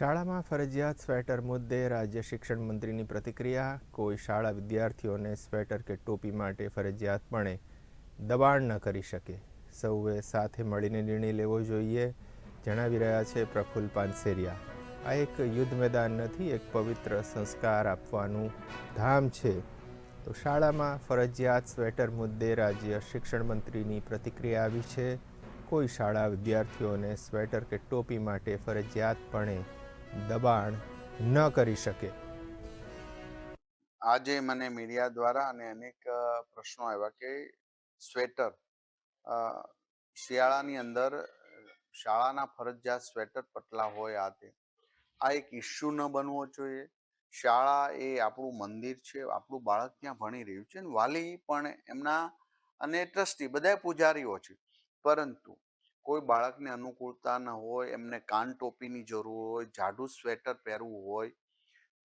શાળામાં ફરજિયાત સ્વેટર મુદ્દે રાજ્ય શિક્ષણ મંત્રીની પ્રતિક્રિયા, કોઈ શાળા વિદ્યાર્થીઓને સ્વેટર કે ટોપી માટે ફરજિયાતપણે દબાણ ન કરી શકે. સૌએ સાથે મળીને નિર્ણય લેવો જોઈએ, જણાવી રહ્યા છે પ્રફુલ્લ પાનસેરિયા. આ એક યુદ્ધ મેદાન નથી, એક પવિત્ર સંસ્કાર આપવાનું ધામ છે. તો શાળામાં ફરજિયાત સ્વેટર મુદ્દે રાજ્ય શિક્ષણ મંત્રીની પ્રતિક્રિયા આવી છે. કોઈ શાળા વિદ્યાર્થીઓને સ્વેટર કે ટોપી માટે ફરજિયાતપણે દબાણ ન કરી શકે. આજે મને મીડિયા દ્વારા અને અનેક પ્રશ્નો આવ્યા કે સ્વેટર શિયાળાની અંદર શાળાના ફરજિયાત સ્વેટર પટલા હોય આ તે. આ એક ઇસ્યુ ન બનવો જોઈએ. શાળા એ આપણું મંદિર છે, આપણું બાળક ત્યાં ભણી રહ્યું છે વાલી પણ એમના અને ટ્રસ્ટી બધા પૂજારીઓ છે. પરંતુ કોઈ બાળકને અનુકૂળતા ન હોય, એમને કાન ટોપીની જરૂર હોય, જાડું સ્વેટર પહેરવું હોય,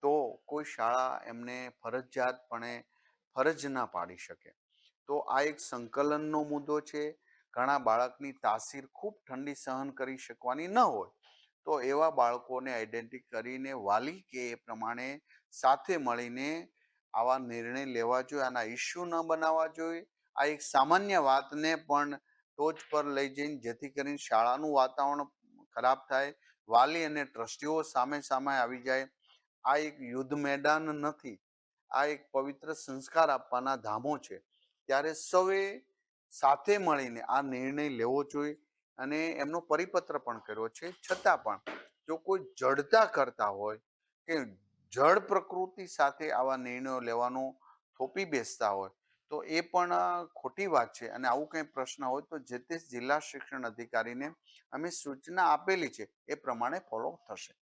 તો કોઈ શાળા એમને ફરજિયાતપણે ફરજ ના પાડી શકે. તો આ એક સંકલનનો મુદ્દો છે. ઘણા બાળકની તાસીર ખૂબ ઠંડી સહન કરી શકવાની ન હોય, તો એવા બાળકોને આઈડેન્ટિટી કરીને વાલી કે એ પ્રમાણે સાથે મળીને આવા નિર્ણય લેવા જોઈએ, આના ઇસ્યુ ન બનાવવા જોઈએ. આ એક સામાન્ય વાતને પણ ટોચ પર લઈ જઈને જેથી કરીને શાળાનું વાતાવરણ ખરાબ થાય, વાલી અને ટ્રસ્ટીઓ સામે સામે આવી જાય. આ એક યુદ્ધ મેદાન નથી, આ એક પવિત્ર સંસ્કાર આપવાના ધામો છે. ત્યારે સૌએ સાથે મળીને આ નિર્ણય લેવો જોઈએ અને એમનો પરિપત્ર પણ કર્યો છે. છતાં પણ જો કોઈ જડતા કરતા હોય કે જળ પ્રકૃતિ સાથે આવા નિર્ણયો લેવાનો થોપી બેસતા હોય તો એ પણ ખોટી વાત છે. અને આવું કંઈ પ્રશ્ન હોય તો જે તે જિલ્લા શિક્ષણ અધિકારીને અમે સૂચના આપેલી છે, એ પ્રમાણે ફોલો થશે.